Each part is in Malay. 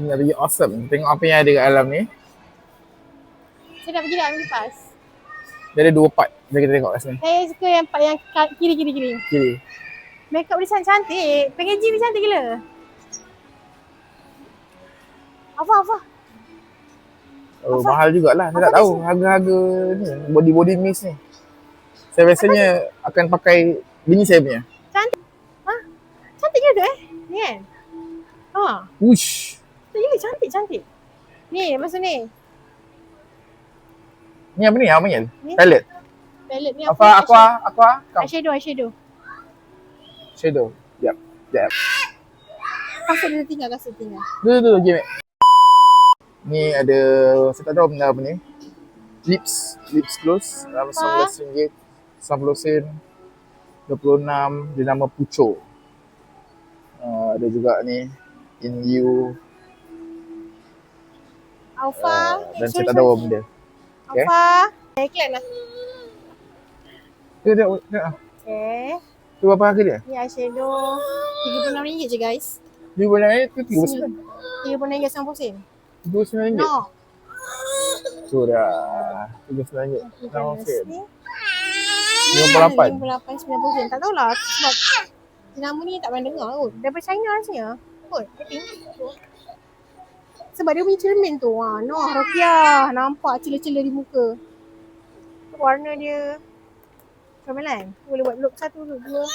Ini lagi awesome. Tengok apa yang ada kat dalam ni. Saya dah pergi dah ambil pas. Dia ada dua part. Jom kita tengok kat sini. Saya suka yang part yang kiri kiri kiri. Kiri. Makeup dia sangat cantik. Packaging dia cantik gila. Apa apa? Oh, mahal jugalah. Saya tak tahu harga-harga ni. Body-body mist ni. Saya biasanya akan pakai bini saya punya. Cantik. Ha? Cantik juga eh. Ni kan? Ha. Wush. Cantik gila cantik cantik. Ni masa ni. Ni apa ni? Apa ni? Palette. Palette ni Apa? Aqua? Aqua? Kau. Eyeshadow eyeshadow. Shadow. Yap. Yap. Kasut dia tinggal kasut tinggal. Tu. Okay, Mek. Ni ada, saya tak tahu benda apa ni. Lips. Lips gloss. Dalam RM19. 90 sen. 26. Dia nama Pucuk. Uh, ada juga ni. In You. Alpha. Uh, dan saya tak tahu benda. Okay. Alpha. Eh, iklan lah. Tengok, tengok, tengok. Okay. Tu berapa harga dia? Ni eyeshadow. RM36 je guys. Dia bulan ni tu RM39. RM39.90. RM39. No. Tu dah. RM39. Nama sen. Ni. 58. 58 90 sen. Tak tahulah sebab nama ni tak pernah dengar kot. Daripada China rasanya. Kot, I think. Sebab dia punya cermin tu. Ha, no, Rokia. Nampak celah-celah di muka. Warna dia Comelan. Boleh buat look satu, look dua.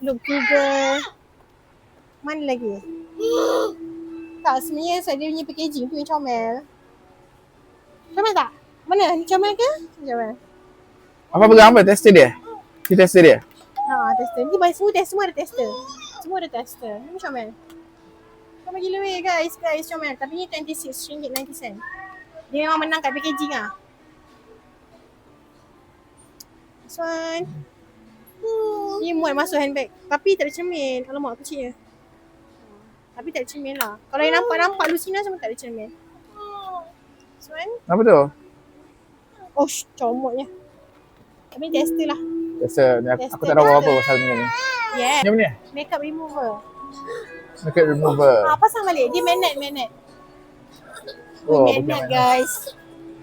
Look tiga. Mana lagi? Tak, sebenarnya saya dia punya packaging tu yang comel. Comel tak? Mana? Ni comel ke? Comel. Apa pegang apa? Tester dia? Si tester dia? Ha, tester. Ni by semua test, semua ada tester. Semua ada tester. Ni macam Comel gila weh guys, guys comel. Tapi ni RM26.90. Dia memang menang kat packaging ah. This one. Ni muat masuk handbag. Tapi tak ada cermin. Alamak kecil je. Tapi tak ada cermin lah. Kalau yang nampak-nampak Lucina semua tak ada cermin. This one. Apa tu? Oh, comotnya. Tapi tester lah. Tester. Ni aku, aku Tester tak tahu apa pasal benda ni. Yeah. Ni apa ni? Makeup remover. Makeup remover. Ah, pasang balik. Dia magnet, magnet. Oh, magnet guys.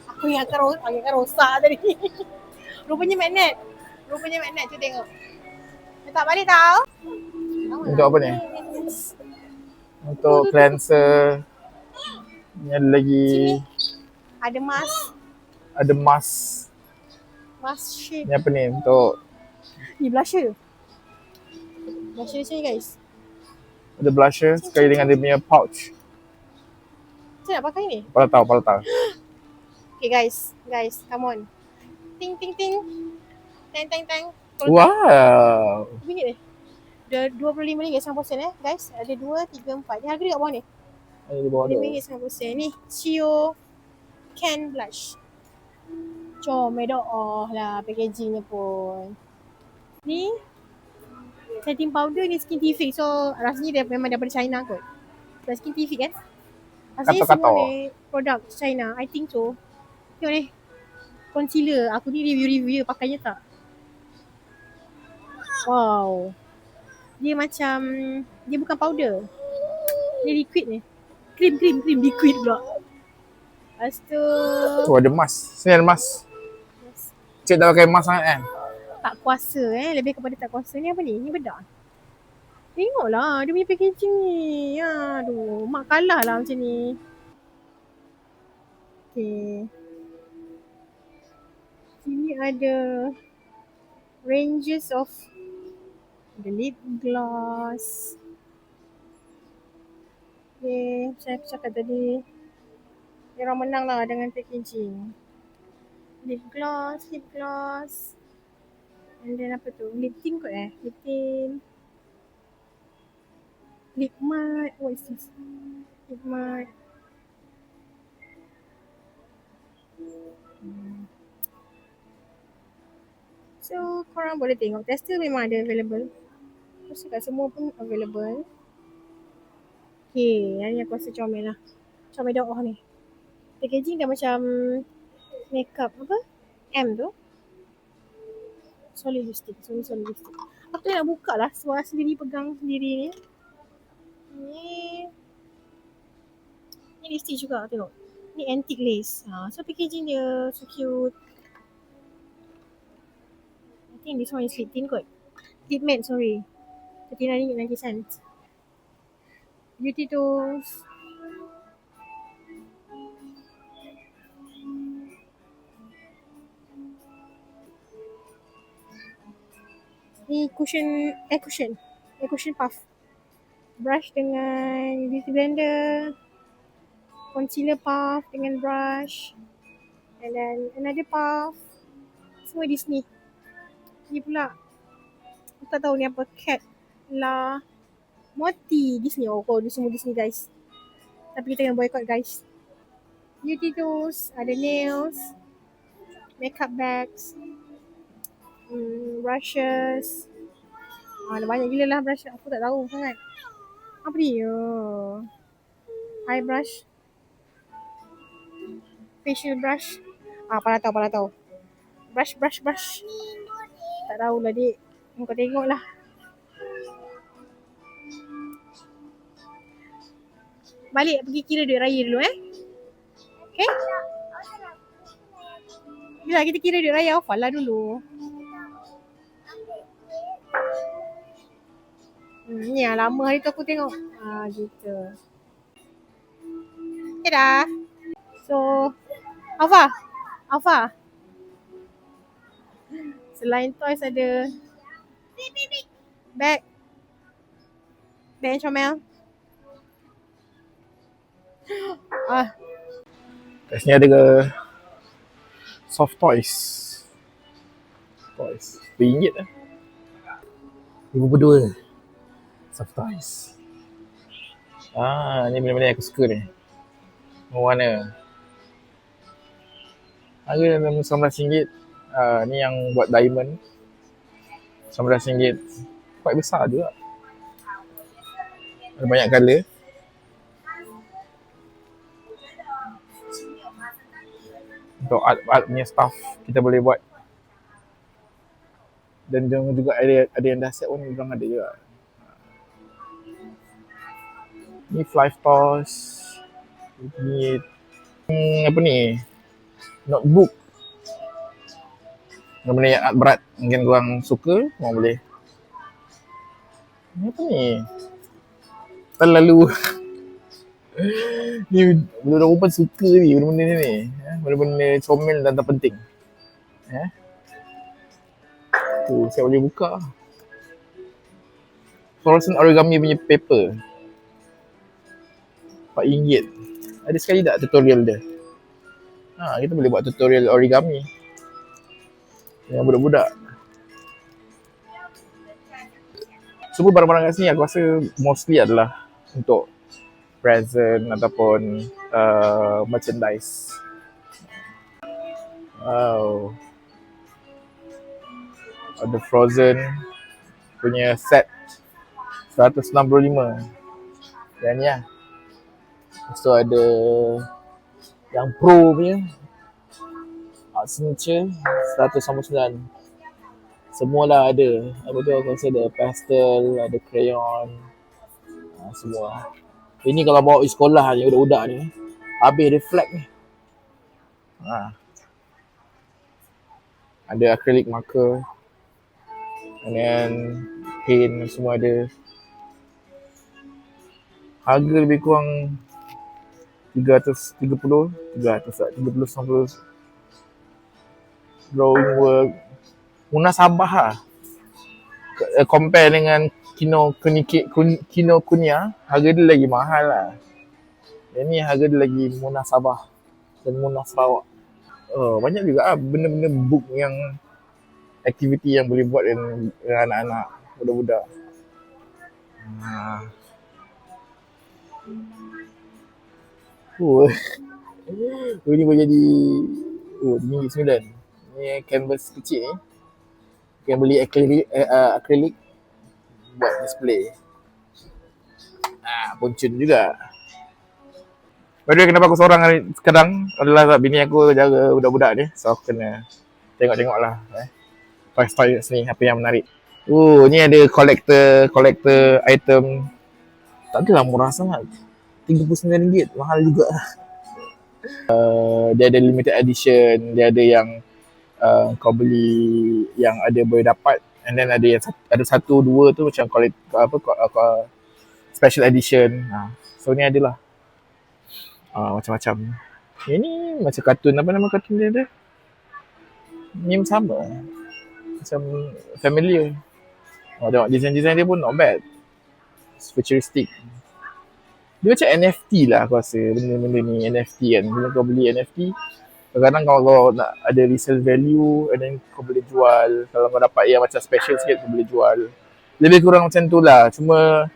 Aku yang akan, ros- akan rosak tadi. Rupanya magnet. Rupanya magnet. Tu tengok. Letak balik tau. Untuk apa ni? Untuk cleanser. Ni ada lagi Sini. Ada mask. ada mask. Mask shade. Ni apa ni? Untuk Ni blusher. Blusher ni guys. Ada blusher sekali dengan dia punya pouch. Macam nak pakai ni? Kepala tahu. Okay guys. Guys, come on. Ting ting ting. Teng teng teng. Wow. Ringgit ni. Dia RM25.90 eh guys. Ada 2, 3, 4. Dia harga dia kat bawah ni. Ini di bawah tu. RM5.90. Ni Chio Can Blush. Comel oh lah packagingnya pun. Ni setting powder ni skintific. So rasanya dia memang daripada China kot. Dah skintific kan? Rasanya semua ni produk China. I think so. Tengok ni. Concealer. Aku ni review-review pakainya tak. Wow. Dia macam dia bukan powder. Dia liquid ni. Krim krim krim liquid pula. Lepas tu Tu ada mask. Sini ada mask. Cik tak pakai mask sangat kan? Tak kuasa eh. Lebih kepada tak kuasa. Ni apa ni? Ni bedak. Tengoklah dia punya packaging ni. Aduh, mak kalah lah macam ni. Okay. Sini ada ranges of the lip gloss. Okay, aku cakap tadi. Dia orang menang lah dengan packaging. Lip gloss, lip gloss. And then apa tu? Lip tint kot eh? Lip tint. Lip matte. What is this? Lip matte. Hmm. So korang boleh tengok tester memang ada available. Aku cakap semua pun available. Okay, yang ni aku rasa comel lah. Comel doh ni. Packaging dah macam makeup apa? M tu. Solid lipstick. Solid solid lipstick. Aku nak buka lah. Suara sendiri pegang sendiri ni. Ni. Ni lipstick juga tengok. Ni antique lace. Ha, so packaging dia so cute. I think this one is lip tint kot. Lip matte sorry. RM39.90. Beauty tools. Cushion, eh cushion. Eh cushion puff. Brush dengan beauty blender. Concealer puff dengan brush. And then another puff. Semua Disney. Ni pula. Aku tak tahu ni apa. Cat. La. Moti. Disney. Oh, kau ni semua Disney guys. Tapi kita kena boycott guys. Beauty tools. Ada nails. Makeup bags. Hmm, brushes. Ah, banyak gila lah brush. Aku tak tahu sangat. Apa dia? Eye brush. Facial brush. Ah, pala tahu, pala tahu. Brush, brush, brush. Tak tahulah dik. Kau tengok lah. Balik pergi kira duit raya dulu eh. Okay? Bila kita kira duit raya, hafal lah dulu. Hmm, ni lah lama hari tu aku tengok. Ah, gitu. Okay dah. So, Alfa. Alfa. Selain toys ada bag. Bag and Chomel. Ah, Kat sini ada ke soft toys. Toys. RM2 lah. RM52. Soft toys. Ah, ni benda-benda yang aku suka ni. Warna. Harga dalam RM19. Ah, ni yang buat diamond. RM19. Quite besar juga. Ada banyak colour. untuk art-art punya stuff kita boleh buat dan jangan juga ada ada yang dah set pun orang ada juga ni fly toss ni hmm, apa ni? Notebook. Benda yang berat. Mungkin korang suka korang boleh. Ni apa ni? Terlalu. Ni budak perempuan suka ni benda-benda ni ni. Eh, benda-benda comel dan tak penting eh tu saya boleh buka. Fluorescent origami punya paper RM4 ada sekali tak tutorial dia ha, kita boleh buat tutorial origami dengan budak-budak semua barang-barang kat sini aku rasa mostly adalah untuk present ataupun uh, merchandise. Wow. Ada Frozen punya set 165. Yang ni lah. Lepas tu ada yang pro punya Art Signature 199. Semualah ada. Apa tu aku rasa ada pastel, ada crayon. Ha, semua. Ini kalau bawa pergi sekolah ni budak-budak ni habis reflect ni. Ha. Ada acrylic marker. And then paint semua ada. Harga lebih kurang 330, 300 tak, 30 90 drawing work munasabah lah Eh, compare dengan Kino Kuniki kun, Kino Kunya harga dia lagi mahal lah. Yang ni harga dia lagi munasabah dan munah Sarawak. Oh, banyak juga ah benda-benda book yang aktiviti yang boleh buat dengan, dengan anak-anak budak-budak. Ha. Oh. oh ni boleh jadi oh RM9. Ni canvas kecil ni. Kita beli akrilik, uh, uh, akrilik buat display. Ah, poncun juga. Way, kenapa aku seorang hari sekarang adalah bini aku jaga budak-budak ni. So aku kena tengok-tengok lah. Eh. Toys-toys ni, apa yang menarik. Oh, ni ada collector, collector item. Tak adalah murah sangat. RM39. Mahal juga. Uh, dia ada limited edition, dia ada yang uh, kau beli yang ada boleh dapat and then ada yang ada satu dua tu macam kualit apa uh, special edition. Ha. So ni adalah uh, macam-macam. Ini macam kartun apa nama kartun dia tu? Ni sama. Macam familiar. Oh, tengok design-design dia pun not bad. Futuristic. Dia macam NFT lah aku rasa benda-benda ni NFT kan. Bila kau beli NFT, kadang-kadang kalau kau nak ada resale value and then kau boleh jual. Kalau kau dapat yang macam special sikit kau boleh jual. Lebih kurang macam tu lah. Cuma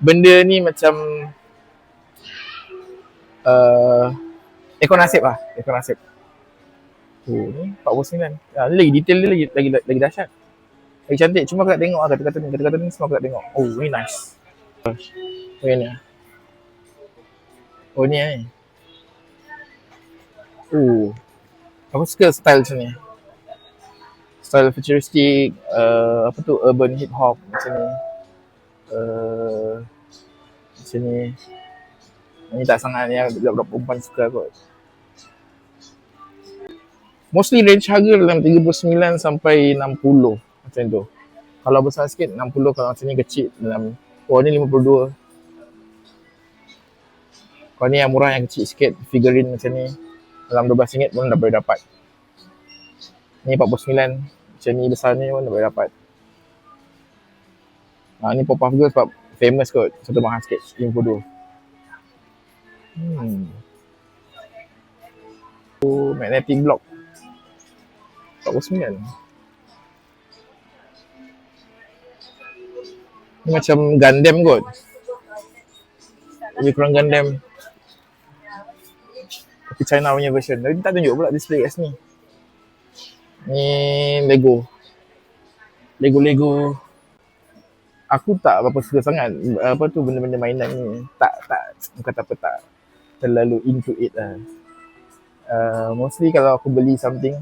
benda ni macam uh, ekor nasib lah. Ekor nasib. Oh ni 49. Ah, ni lagi detail dia lagi lagi lagi dahsyat. Lagi cantik. Cuma aku nak tengok lah kata-kata ni. Kata-kata ni semua aku nak tengok. Oh ni nice. Oh ni. Oh ni ni. Oh. Aku suka style macam ni. Style futuristic, uh, apa tu, urban hip hop macam ni. Uh, macam ni. Ni tak sangat yang budak-budak perempuan suka kot. Mostly range harga dalam 39 sampai 60 macam tu. Kalau besar sikit 60, kalau macam ni kecil dalam, oh ni 52. Kalau ni yang murah yang kecil sikit, figurine macam ni. Dalam RM12 pun dah boleh dapat. Ni 49. Macam ni besar ni pun dah boleh dapat. Ha, ni Pop-Puff Girls sebab famous kot. Satu mahal sikit, RM52. Hmm. Oh, magnetic block. 49. Ni macam Gundam kot. Lebih kurang Gundam. China punya version. Tapi tak tunjuk pula display kat sini. Ni Lego. Lego-Lego. Aku tak berapa suka sangat apa tu benda-benda mainan ni. Tak, tak, bukan tak apa tak terlalu into it lah. Uh, mostly kalau aku beli something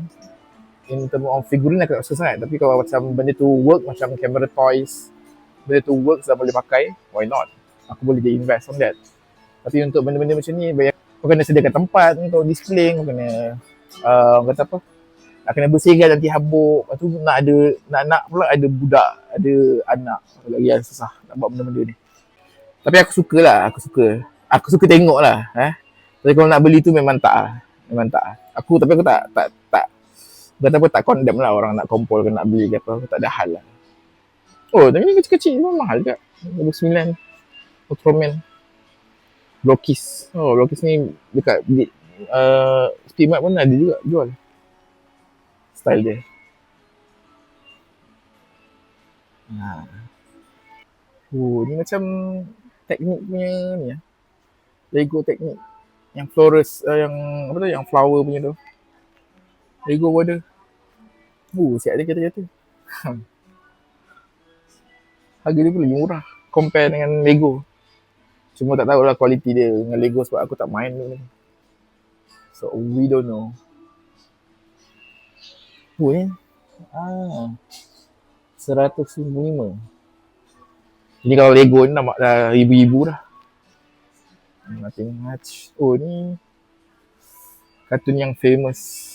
in term of figurine aku tak suka sangat. Tapi kalau macam benda tu work macam camera toys, benda tu work dan boleh pakai, why not? Aku boleh dia invest on that. Tapi untuk benda-benda macam ni, bayar kau kena sediakan tempat untuk display, kau kena uh, kata apa? Nak kena bersihkan nanti habuk. Lepas tu nak ada nak nak pula ada budak, ada anak lagi yang susah nak buat benda-benda ni. Tapi aku suka lah, aku suka. Aku suka tengok lah. Eh? Tapi kalau nak beli tu memang tak lah. Memang tak lah. Aku tapi aku tak, tak, tak, kata apa tak condemn lah orang nak kompol ke nak beli ke apa. Aku tak ada hal lah. Oh, tapi ni kecil-kecil pun mahal juga. 29. Ultraman. Blokis. Oh, Blokis ni dekat di, uh, Speedmart pun ada juga jual. Style dia. Ha. Oh, ni macam teknik punya ni ya. Lego teknik. Yang florist, uh, yang apa tu, yang flower punya tu. Lego ada. Oh, siap dia kata-kata. Harga dia pun lagi murah. Compare dengan Lego. Cuma tak tahulah kualiti dia dengan Lego sebab aku tak main dulu. So we don't know. Oh ni. Ah. 155. Jadi kalau Lego ni dah, dah ribu-ribu dah. Nothing much. Oh ni. Kartun yang famous.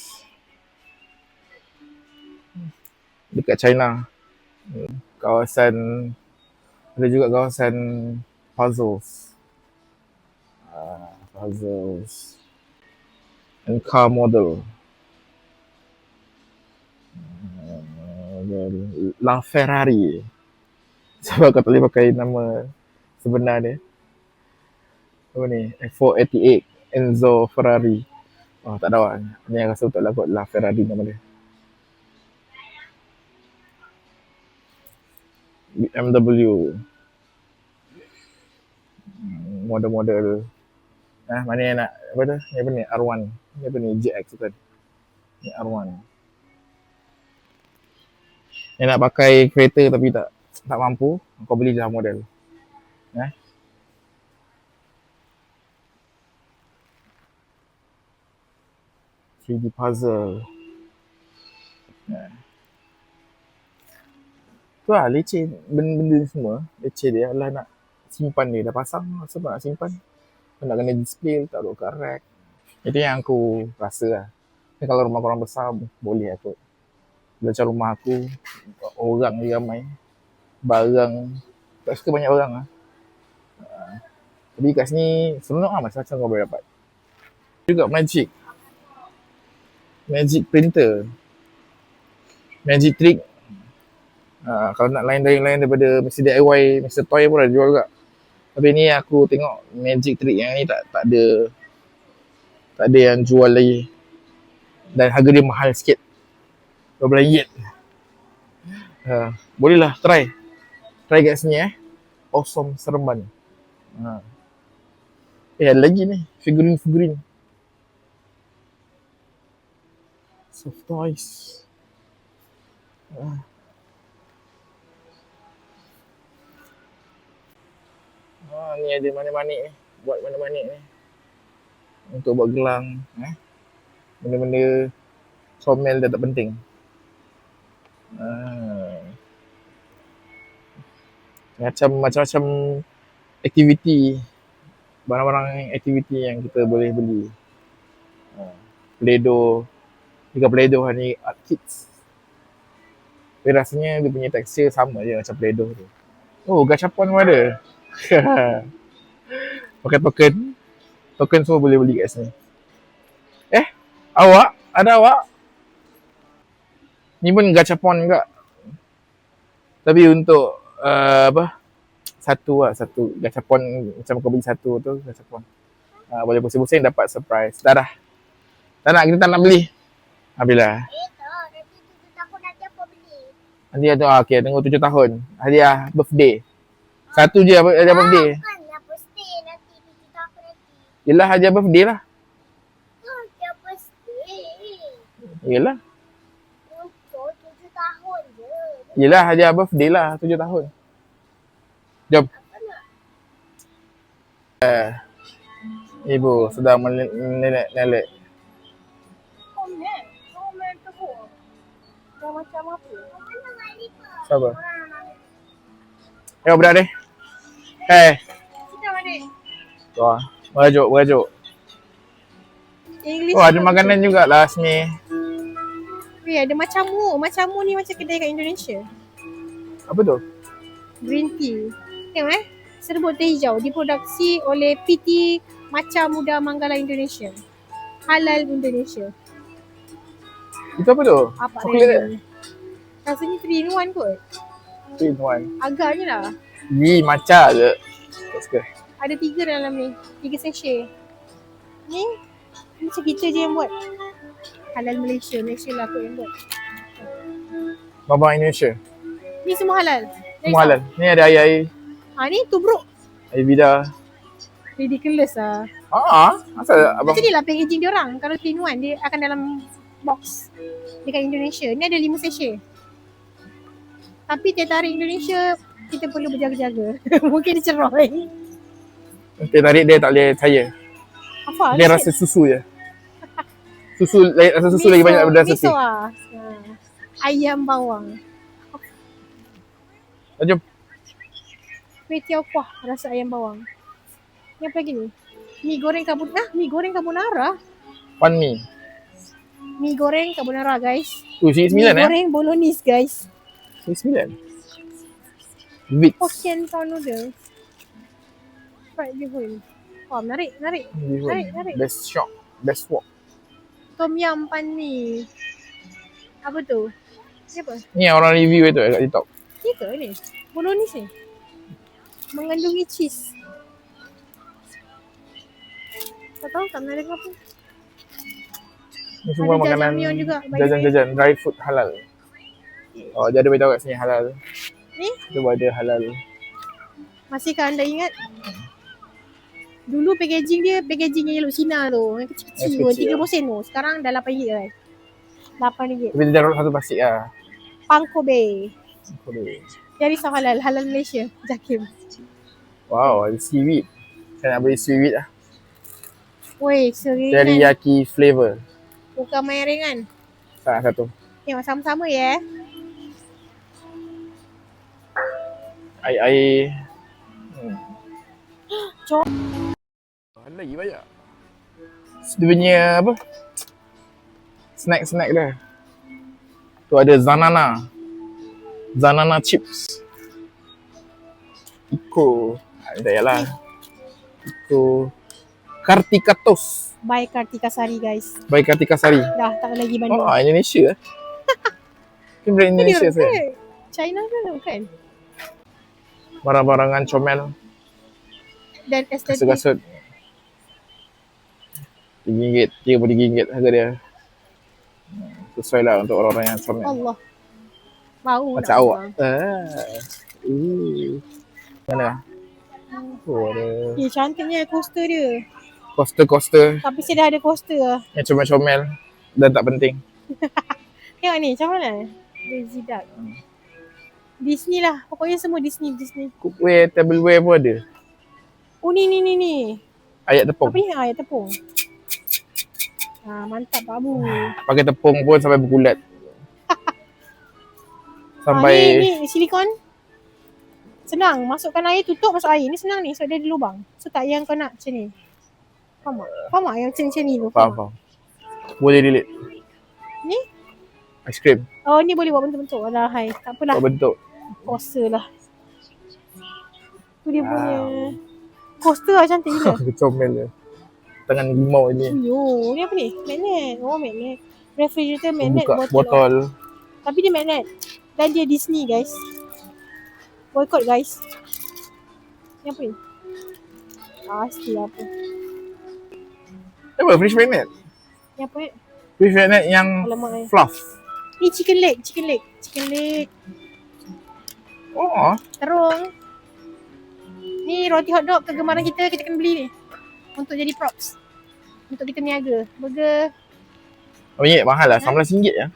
Dekat China. Kawasan ada juga kawasan puzzles. Uh, puzzles. And car model. Uh, La Ferrari. Sebab kau tak boleh pakai nama sebenar dia. Apa ni? F488 Enzo Ferrari. Oh tak tahu lah. Ni yang rasa betul lah kot La Ferrari nama dia. BMW Hmm, model-model ah mana yang nak apa tu? Ni apa ni? R1 ni apa ni? JX kan ni R1 yang nak pakai kereta tapi tak tak mampu kau beli lah model. Eh eh 3D puzzle. Eh. Tu lah leceh benda-benda semua. Leceh dia. Adalah nak simpan dia. Dah pasang sebab nak simpan Kau nak kena display, taruh kat rack. Itu yang aku rasa lah. Tapi kalau rumah korang besar, boleh lah kot. Bila macam rumah aku, orang ramai. Barang, tak suka banyak orang lah. Ah, Tapi kat sini, seronok lah macam-macam kau boleh dapat. Juga Magic. Magic printer. Magic trick. Ah, kalau nak lain-lain daripada mesti DIY, mesti toy pun ada jual juga. Tapi ni aku tengok Magic Trick yang ni tak tak ada tak ada yang jual lagi. Dan harga dia mahal sikit. RM12. Ha, boleh lah try. Try kat sini eh. Awesome Seremban. Ha. Eh ada lagi ni. Figurin-figurin. Soft toys. Ha. Ha, ni ada manik-manik ni. Buat manik-manik ni. Untuk buat gelang. Eh. Benda-benda comel dah tak penting. Ha. Macam macam-macam aktiviti. Barang-barang aktiviti yang kita boleh beli. Ha. Play-Doh. Jika Play-Doh ni art kits. Tapi rasanya dia punya tekstur sama je macam Play-Doh tu. Oh, gachapon pun ada. Pakai token. Token semua boleh beli kat sini. Eh, awak? Ada awak? Ni pun gachapon juga. Tapi untuk uh, apa? Satu lah, satu gachapon macam kau beli satu tu gachapon. Uh, boleh pusing-pusing dapat surprise. Dah dah. Tak nak, kita tak nak beli. Habislah. Eh nanti tahun nanti tu, ah, okay, tunggu tujuh tahun. Hadiah birthday. Satu je apa- hadiah birthday. Kan nanti nanti. Yelah hadiah birthday lah. Yelah. Untuk tujuh tahun je. Yelah hadiah birthday lah, tujuh tahun. Jom. Nak? Ibu sedang menelek-nelek. Komen. Komen tu bu. Dah macam apa? Mana Malika? Siapa? Nak Eh. Sedap adik. Wah, merajuk, merajuk. English. Oh, ada makanan juga lah sini. Weh, ada macamu. Macamu ni macam kedai kat Indonesia. Apa tu? Green tea. Tengok eh. Serbuk teh hijau diproduksi oleh PT Maca Muda Manggala Indonesia. Halal Indonesia. Itu apa tu? Apa Coklat? Rasanya 3 in 1 kot. Three in one. Agaknya lah. Ni maca je. Tak suka. Ada tiga dalam ni. Tiga sachet. Ni macam kita je yang buat. Halal Malaysia. Malaysia lah aku yang buat. Babang Indonesia. Ni semua halal. Semua halal. Ni ada air-air. Ha ni tubruk. Air bida. Ridiculous lah. Ah, asal abang Macam ni lah packaging dia orang. Kalau 3 in 1 dia akan dalam box. Dekat Indonesia. Ni ada 5 sachet. Tapi teh tarik Indonesia kita perlu berjaga-jaga. Mungkin dia ceroy. teh tarik dia tak boleh percaya. Apa? Dia rasa susu je. Susu, rasa susu lagi banyak daripada rasa Miso teh. lah. Ha. Ayam bawang. Jom. Kuih tiaw kuah rasa ayam bawang. Ni apa lagi ni? Mi goreng carbonara. Ah, mi goreng carbonara. One mi. Mi goreng carbonara guys. Tu, Mi RM9 eh? goreng bolognese guys. RM9. Wix. Hokkien prawn noodle. Fried bihun. Wah menarik, menarik. Narik, narik. Best shop. Best walk. Tom yum pan mi. Apa tu? Ni apa? Ni orang review itu kat TikTok. Ni ke ni? Bolognese ni? Mengandungi cheese. Tak tahu tak pernah dengar pun. Ni semua Ada makanan juga, jajan-jajan dry food halal. Oh, dia ada beritahu kat sini halal. Ni? Dia ada halal. Masihkah anda ingat? Dulu packaging dia packaging yang Yellow Cina tu. Yang kecil-kecil Yang tu. kecil, 30 sen tu. Sekarang dah 8 ringgit kan. 8 ringgit. Tapi dia satu plastik lah. Pangko Bay. Boleh. Jadi sah halal. Halal Malaysia. Jakim. Wow, ada seaweed. Saya nak beli seaweed lah. Woi, seringan. Teriyaki flavor. Bukan main ringan. Salah satu. Tengok sama-sama ya. Air-air. Hmm. Cok. Halal lagi banyak. Dia punya apa? Snack-snack dia. Tu ada Zanana. Zanana chips. Iko. Ah, tak payahlah. Iko. Kartika Toast. By Kartika Sari guys. By Kartika Sari. Dah tak ada lagi bandung. Oh, Indonesia eh. Kan brand Indonesia saya. ke? China ke bukan? Barang-barangan comel. Dan estetik. Kasut-kasut. RM3, RM30 harga dia. Hmm, Sesuai lah untuk orang-orang yang comel. Allah. Bau Macam nak awak. Ah. Uh. Mana? Oh, ada Eh, cantiknya coaster dia. coaster-coaster Tapi saya dah ada coaster lah. yang comel-comel dan tak penting. Tengok ni, macam mana? Lazy Duck. Disney lah. Pokoknya semua Disney, Disney. Cookware, tableware pun ada. Oh ni, ni, ni, ni. Ayat tepung. Apa ni? Ah, ayat tepung. Ah, mantap Pak Abu. Pakai tepung pun sampai berkulat. Ah, Sampai ni, ni, silikon. Senang. Masukkan air, tutup, masuk air. Ni senang ni. So, dia ada lubang. So, tak yang kau nak macam ni. Faham tak? Faham tak yang macam-macam ni tu? faham, faham. Boleh delete. Ni? Aiskrim. Oh, ni boleh buat bentuk-bentuk. Alah, hai. Tak apalah. Buat bentuk. Coaster lah. Tu dia punya. Coaster lah cantik gila. Comel dia. Tangan limau ni. Yo, ni apa ni? Magnet. Oh, magnet. Refrigerator magnet Buka botol. botol. Tapi dia magnet. Dan dia Disney guys. Boycott guys. Ni apa ni? Pasti apa. Apa? Fish magnet? Ni apa ni? Fish magnet yang Alamak eh. fluff. Ni chicken leg. Chicken leg. Chicken leg. Oh, Terung. Ni roti hotdog kegemaran kita. Kita kena beli ni. Untuk jadi props. Untuk kita niaga. Burger. oh yeah, mahal lah. RM19 ya.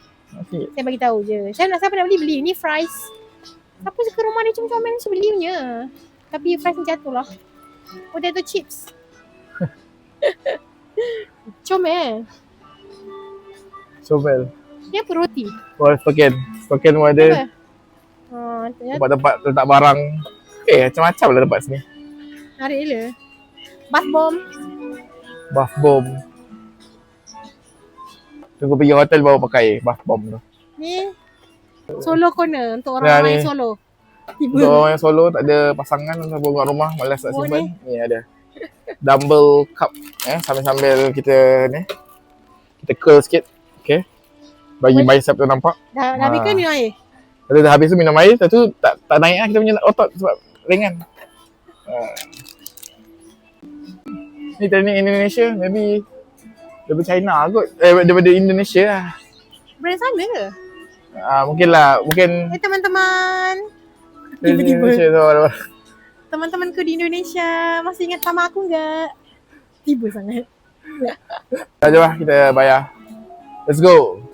RM19. Saya bagi tahu je. Saya nak siapa nak beli beli. Ni fries. Siapa suka rumah dia comel-comel mesti beli punya. Tapi fries ni jatuh lah. Potato chips. comel. Comel. Ni apa roti? Oh, spoken. Spoken pun ada. Apa? Ha, ya, Tempat-tempat letak barang. Eh, macam-macam lah tempat sini. tarik gila. Bath bomb. Bath bomb. Tunggu pergi hotel baru pakai bath bomb tu. Ni solo corner untuk ni. yang solo. Tiba. Untuk orang yang solo tak ada pasangan atau kat rumah malas nak Oh, simpan. Ni ada. Dumbbell cup eh sambil-sambil kita ni kita curl sikit. Okay. Bagi bicep tu nampak. Dah, dah habis Ha. ke minum air? Lepas dah habis tu minum air, lepas tu tak tak naik lah kita punya otot sebab ringan. Ha. Ni training Indonesia, maybe daripada China kot. Eh, daripada Indonesia lah. Brand sana ke? Ah, mungkin lah, mungkin Eh teman-teman. dari Tiba-tiba. Indonesia ada- Teman-temanku di Indonesia masih ingat sama aku enggak? Tiba sangat. Dah jom lah kita bayar. Let's go.